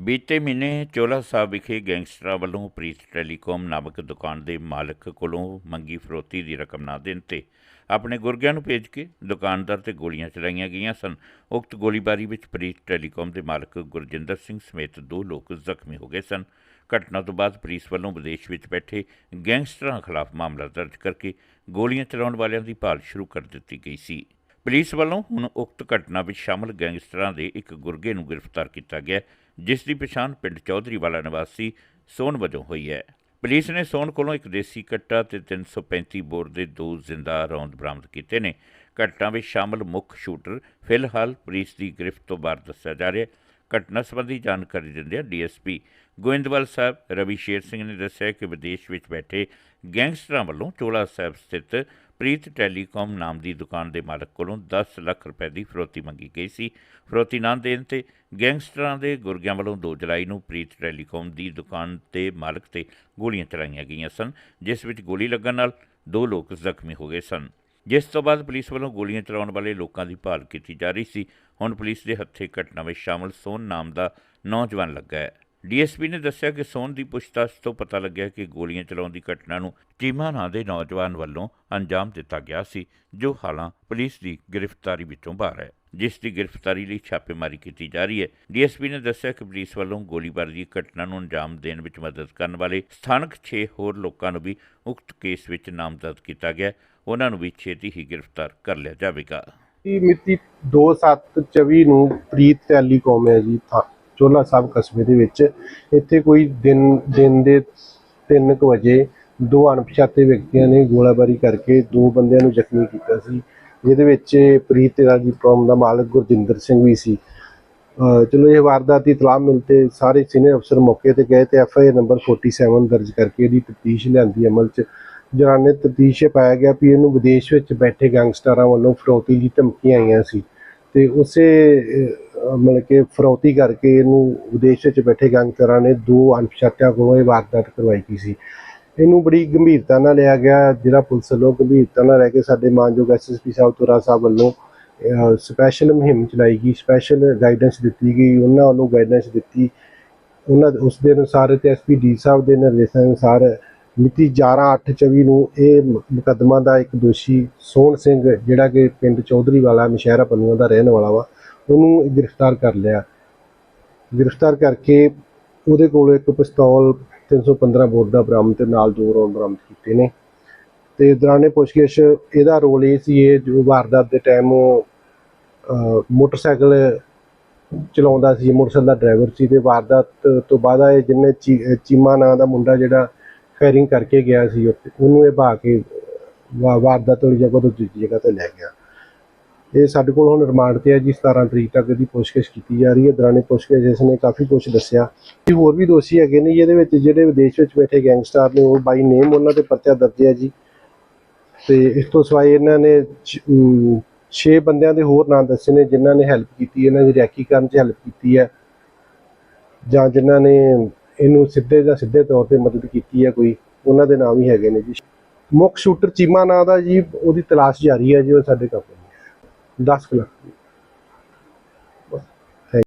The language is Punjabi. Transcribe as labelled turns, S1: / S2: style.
S1: ਬੀਤੇ ਮਹੀਨੇ ਚੋਲਾ ਸਾਹਿਬ ਵਿਖੇ ਗੈਂਗਸਟਰਾਂ ਵੱਲੋਂ ਪ੍ਰੀਤ ਟੈਲੀਕਾਮ ਨਾਮਕ ਦੁਕਾਨ ਦੇ ਮਾਲਕ ਕੋਲੋਂ ਮੰਗੀ ਫਰੋਤੀ ਦੀ ਰਕਮ ਨਾ ਦੇਣ ਤੇ ਆਪਣੇ ਗੁਰਗਿਆਂ ਨੂੰ ਭੇਜ ਕੇ ਦੁਕਾਨਦਾਰ ਤੇ ਗੋਲੀਆਂ ਚਲਾਈਆਂ ਗਈਆਂ ਸਨ। ਉਕਤ ਗੋਲੀਬਾਰੀ ਵਿੱਚ ਪ੍ਰੀਤ ਟੈਲੀਕਾਮ ਦੇ ਮਾਲਕ ਗੁਰਜਿੰਦਰ ਸਿੰਘ ਸਮੇਤ ਦੋ ਲੋਕ ਜ਼ਖਮੀ ਹੋ ਗਏ ਸਨ। ਘਟਨਾ ਤੋਂ ਬਾਅਦ ਪੁਲਿਸ ਵੱਲੋਂ ਵਿਦੇਸ਼ ਵਿੱਚ ਬੈਠੇ ਗੈਂਗਸਟਰਾਂ ਖਿਲਾਫ ਮਾਮਲਾ ਦਰਜ ਕਰਕੇ ਗੋਲੀਆਂ ਚਲਾਉਣ ਵਾਲਿਆਂ ਦੀ ਭਾਲ ਸ਼ੁਰੂ ਕਰ ਦਿੱਤੀ ਗਈ ਸੀ। ਪੁਲਿਸ ਵੱਲੋਂ ਹੁਣ ਉਕਤ ਘਟਨਾ ਵਿੱਚ ਸ਼ਾਮਲ ਗੈਂਗਸਟਰਾਂ ਦੇ ਇੱਕ ਗੁਰਗੇ ਨੂੰ ਗ੍ਰਿਫਤਾਰ ਕੀਤਾ ਗਿਆ, ਜਿਸ ਦੀ ਪਛਾਣ ਪਿੰਡ ਚੌਧਰੀ ਵਾਲਾ ਨਿਵਾਸੀ ਸੋਨ ਵਜੋਂ ਹੋਈ ਹੈ। ਪੁਲਿਸ ਨੇ ਸੋਨ ਕੋਲੋਂ ਇੱਕ ਦੇਸੀ ਕੱਟਾ ਤੇ 335 ਬੋਰ ਦੇ ਦੋ ਜ਼ਿੰਦਾ ਰੌਂਦ ਬਰਾਮਦ ਕੀਤੇ ਨੇ। ਘਟਨਾ ਵਿੱਚ ਸ਼ਾਮਲ ਮੁੱਖ ਸ਼ੂਟਰ ਫਿਲਹਾਲ ਪੁਲਿਸ ਦੀ ਗ੍ਰਿਫਤ ਤੋਂ ਬਾਹਰ ਦੱਸਿਆ ਜਾ ਰਿਹਾ ਹੈ। ਘਟਨਾ ਸੰਬੰਧੀ ਜਾਣਕਾਰੀ ਦਿੰਦਿਆਂ ਡੀਐਸਪੀ ਗੋਇੰਦਵਾਲ ਸਾਹਿਬ, ਰਵੀ ਸ਼ੇਰ ਸਿੰਘ ਨੇ ਦੱਸਿਆ ਕਿ ਵਿਦੇਸ਼ ਵਿੱਚ ਬੈਠੇ ਗੈਂਗਸਟਰਾਂ ਵੱਲੋਂ ਚੋਲਾ ਸਾਹਿਬ ਸਥਿਤ ਪ੍ਰੀਤ ਟੈਲੀਕਾਮ ਨਾਮ ਦੀ ਦੁਕਾਨ ਦੇ ਮਾਲਕ ਕੋਲੋਂ 10 ਲੱਖ ਰੁਪਏ ਦੀ ਫਰੋਤੀ ਮੰਗੀ ਗਈ ਸੀ। ਫਰੋਤੀ ਨਾ ਦੇਣ ਤੇ ਗੈਂਗਸਟਰਾਂ ਦੇ ਗੁਰਗਿਆਂ ਵੱਲੋਂ 2 ਜੁਲਾਈ ਨੂੰ ਪ੍ਰੀਤ ਟੈਲੀਕਾਮ ਦੀ ਦੁਕਾਨ ਤੇ ਮਾਲਕ ਤੇ ਗੋਲੀਆਂ ਚਲਾਈਆਂ ਗਈਆਂ ਸਨ, ਜਿਸ ਵਿੱਚ ਗੋਲੀ ਲੱਗਣ ਨਾਲ ਦੋ ਲੋਕ ਜ਼ਖਮੀ ਹੋ ਗਏ ਸਨ। ਜਿਸ ਤੋਂ ਬਾਅਦ ਪੁਲਿਸ ਵੱਲੋਂ ਗੋਲੀਆਂ ਚਲਾਉਣ ਵਾਲੇ ਲੋਕਾਂ ਦੀ ਭਾਲ ਕੀਤੀ ਜਾ ਰਹੀ ਸੀ। ਹੁਣ ਪੁਲਿਸ ਦੇ ਹੱਥੇ ਘਟਨਾ ਵਿੱਚ ਸ਼ਾਮਲ ਸੋਨ ਨਾਮ ਦਾ ਨੌਜਵਾਨ ਲੱਗਾ ਹੈ। ਡੀਐਸਪੀ ਨੇ ਦੱਸਿਆ ਕਿ ਸੋਨ ਦੀ ਪੁੱਛਤਾਛ ਤੋਂ ਪਤਾ ਲੱਗਿਆ ਕਿ ਗੋਲੀਆਂ ਚਲਾਉਣ ਦੀ ਘਟਨਾ ਨੂੰ ਚੀਮਾ ਨਾਂ ਦੇ ਨੌਜਵਾਨ ਵੱਲੋਂ ਅੰਜਾਮ ਦਿੱਤਾ ਗਿਆ ਸੀ, ਜੋ ਹਾਲਾਂ ਪੁਲਿਸ ਦੀ ਗ੍ਰਿਫਤਾਰੀ ਵਿੱਚੋਂ ਬਾਹਰ ਹੈ। ਜਿਸ ਦੀ ਗ੍ਰਿਫਤਾਰੀ ਲਈ ਛਾਪੇਮਾਰੀ ਕੀਤੀ ਜਾ ਰਹੀ ਹੈ। ਡੀਐਸਪੀ ਨੇ ਦੱਸਿਆ ਕਿ ਪੁਲਿਸ ਵੱਲੋਂ ਗੋਲੀਬਾਰੀ ਦੀ ਘਟਨਾ ਨੂੰ ਅੰਜਾਮ ਦੇਣ ਵਿੱਚ ਮਦਦ ਕਰਨ ਵਾਲੇ ਸਥਾਨਕ 6 ਹੋਰ ਲੋਕਾਂ ਨੂੰ ਵੀ ਉਕਤ ਕੇਸ ਵਿੱਚ ਨਾਮਜ਼ਦ ਕੀਤਾ ਗਿਆ ਉਹਨਾਂ ਨੂੰ ਵੀ ਛੇਤੀ ਹੀ ਗ੍ਰਿਫਤਾਰ ਕਰ ਲਿਆ ਜਾਵੇਗਾ।
S2: ਇਹ ਮਿਤੀ 2724 ਨੂੰ ਪ੍ਰੀਤ ਟੈਲੀਕਾਮ ਹੈ ਜੀ ਚੋਲਾ ਸਾਹਿਬ ਕਸਬੇ ਦੇ ਵਿੱਚ। ਇੱਥੇ ਕੋਈ ਦਿਨ ਦਿਨ ਦੇ 3 ਵਜੇ ਦੋ ਅਣਪਛਾਤੇ ਵਿਅਕਤੀਆਂ ਨੇ ਗੋਲਾਬਾਰੀ ਕਰਕੇ ਦੋ ਬੰਦਿਆਂ ਨੂੰ ਜ਼ਖਮੀ ਕੀਤਾ ਸੀ, ਜਿਹਦੇ ਵਿੱਚ ਪ੍ਰੀਤ ਟੈਲੀਕਾਮ ਦਾ ਮਾਲਕ ਗੁਰਜਿੰਦਰ ਸਿੰਘ ਵੀ ਸੀ। ਚਲੋ, ਇਹ ਵਾਰਦਾਤ ਦੀ ਇਤਲਾਹ ਮਿਲਤੇ ਸਾਰੇ ਸੀਨੀਅਰ ਅਫਸਰ ਮੌਕੇ ਤੇ ਗਏ ਤੇ ਐਫ ਆਈ ਆਰ ਨੰਬਰ 47 ਦਰਜ ਕਰਕੇ ਇਹਦੀ ਤਫਤੀਸ਼ ਲਿਆਂਦੀ ਅਮਲ 'ਚ। ਦੌਰਾਨੇ ਤਫਤੀਸ਼ ਪਾਇਆ ਗਿਆ ਵੀ ਇਹਨੂੰ ਵਿਦੇਸ਼ ਵਿੱਚ ਬੈਠੇ ਗੈਂਗਸਟਰਾਂ ਵੱਲੋਂ ਫਰੌਤੀ ਦੀ ਧਮਕੀਆਂ ਆਈਆਂ ਸੀ। ਤੇ ਉਸੇ ਮਤਲਬ ਕਿ ਫਰੌਤੀ ਕਰਕੇ ਇਹਨੂੰ ਵਿਦੇਸ਼ ਵਿੱਚ ਬੈਠੇ ਗੈਂਗਸਟਰਾਂ ਨੇ ਦੋ ਅਣਪਛਾਤਿਆਂ ਕੋਲੋਂ ਇਹ ਵਾਰਦਾਤ ਕਰਵਾਈ ਗਈ ਸੀ। ਇਹਨੂੰ ਬੜੀ ਗੰਭੀਰਤਾ ਨਾਲ ਲਿਆ ਗਿਆ, ਜਿਹੜਾ ਪੁਲਿਸ ਵੱਲੋਂ ਗੰਭੀਰਤਾ ਨਾਲ ਲੈ ਕੇ ਸਾਡੇ ਮਾਨਯੋਗ ਐਸਐਸਪੀ ਸਾਹਿਬ ਤੁਰਾ ਸਾਹਿਬ ਵੱਲੋਂ ਸਪੈਸ਼ਲ ਮੁਹਿੰਮ ਚਲਾਈ ਗਈ ਸਪੈਸ਼ਲ ਗਾਈਡੈਂਸ ਦਿੱਤੀ ਗਈ, ਉਹਨਾਂ ਵੱਲੋਂ ਗਾਈਡੈਂਸ ਦਿੱਤੀ। ਉਹਨਾਂ ਉਸ ਦੇ ਅਨੁਸਾਰ ਤੇ ਐਸਪੀ ਡੀ ਸਾਹਿਬ ਦੇ ਨਿਰਦੇਸ਼ਾਂ ਅਨੁਸਾਰ ਮਿਤੀ 11/8/24 ਨੂੰ ਇਹ ਮ- ਮੁਕੱਦਮਾ ਦਾ ਇੱਕ ਦੋਸ਼ੀ ਸੋਹਣ ਸਿੰਘ, ਜਿਹੜਾ ਕਿ ਪਿੰਡ ਚੌਧਰੀ ਵਾਲਾ ਮਸ਼ਹਿਰਾ ਪੰਨੂਆਂ ਦਾ ਰਹਿਣ ਵਾਲਾ ਵਾ, ਉਹਨੂੰ ਗ੍ਰਿਫਤਾਰ ਕਰ ਲਿਆ। ਗ੍ਰਿਫਤਾਰ ਕਰਕੇ ਉਹਦੇ ਕੋਲ ਇੱਕ ਪਿਸਤੌਲ 315 ਬੋਰ ਦਾ ਬਰਾਮਦ ਤੇ ਨਾਲ ਦੋ ਰੌਂਦ ਬਰਾਮਦ ਕੀਤੇ ਨੇ। ਤੇ ਦੌਰਾਨੇ ਪੁੱਛਗਿੱਛ, ਇਹਦਾ ਰੋਲ ਇਹ ਸੀ, ਇਹ ਜੋ ਵਾਰਦਾਤ ਦੇ ਟਾਈਮ ਮੋਟਰਸਾਈਕਲ ਚਲਾਉਂਦਾ ਸੀ, ਮੋਟਰਸਾਈਕਲ ਦਾ ਡਰਾਈਵਰ ਸੀ ਤੇ ਵਾਰਦਾਤ ਤੋਂ ਬਾਅਦ ਇਹ ਜਿਹਨੇ ਚੀ- ਚੀਮਾ ਨਾਂ ਦਾ ਮੁੰਡਾ ਜਿਹੜਾ ਫਾਇਰਿੰਗ ਕਰਕੇ ਗਿਆ ਸੀ ਉੱਥੇ, ਉਹਨੂੰ ਇਹ ਭਾ ਕੇ ਵਾਰਦਾਤ ਵਾਲੀ ਜਗ੍ਹਾ ਤੋਂ ਦੂਜੀ ਜਗ੍ਹਾ ਤੇ ਲੈ ਗਿਆ। ਇਹ ਸਾਡੇ ਕੋਲ ਹੁਣ ਰਿਮਾਂਡ ਤੇ ਹੈ ਜੀ 17 ਤਰੀਕ ਤੱਕ ਇਹਦੀ ਪੁੱਛਗਿੱਛ ਕੀਤੀ ਜਾ ਰਹੀ ਹੈ। ਦੌਰਾਨੇ ਪੁੱਛਗਿੱਛ ਇਸ ਨੇ ਕਾਫੀ ਕੁਝ ਦੱਸਿਆ। ਕਿ ਹੋਰ ਵੀ ਦੋਸ਼ੀ ਹੈਗੇ ਨੇ ਜੀ ਇਹਦੇ ਵਿੱਚ ਜਿਹੜੇ ਵਿਦੇਸ਼ ਵਿੱਚ ਬੈਠੇ ਗੈਂਗਸਟਰ ਨੇ ਉਹ ਬਾਈ ਨੇਮ ਉਹਨਾਂ ਤੇ ਪਰਚਾ ਦਰਜ ਹੈ ਜੀ। ਤੇ ਇਸ ਤੋਂ ਸਿਵਾਏ ਇਹਨਾਂ ਨੇ 6 ਬੰਦਿਆਂ ਦੇ ਹੋਰ ਨਾਂ ਦੱਸੇ ਨੇ ਜਿਨ੍ਹਾਂ ਨੇ ਹੈਲਪ ਕੀਤੀ ਇਹਨਾਂ ਦੀ ਰੈਕੀ ਕਰਨ 'ਚ ਹੈਲਪ ਕੀਤੀ ਹੈ। ਜਾਂ ਜਿਨ੍ਹਾਂ ਨੇ ਇਹਨੂੰ ਸਿੱਧੇ ਜਾਂ ਸਿੱਧੇ ਤੌਰ ਤੇ ਮਦਦ ਕੀਤੀ ਹੈ ਕੋਈ? ਉਹਨਾਂ ਦੇ ਨਾਮ ਹੀ ਹੈਗੇ ਨੇ ਜੀ। ਮੁੱਖ ਸ਼ੂਟਰ ਚੀਮਾ ਨਾਂ ਦਾ ਜੀ, ਉਹਦੀ ਤਲਾਸ਼ ਜਾਰੀ ਹੈ ਜੀ, ਉਹ ਸਾਡੇ ਕੋਲ 10 ਲੱਖ।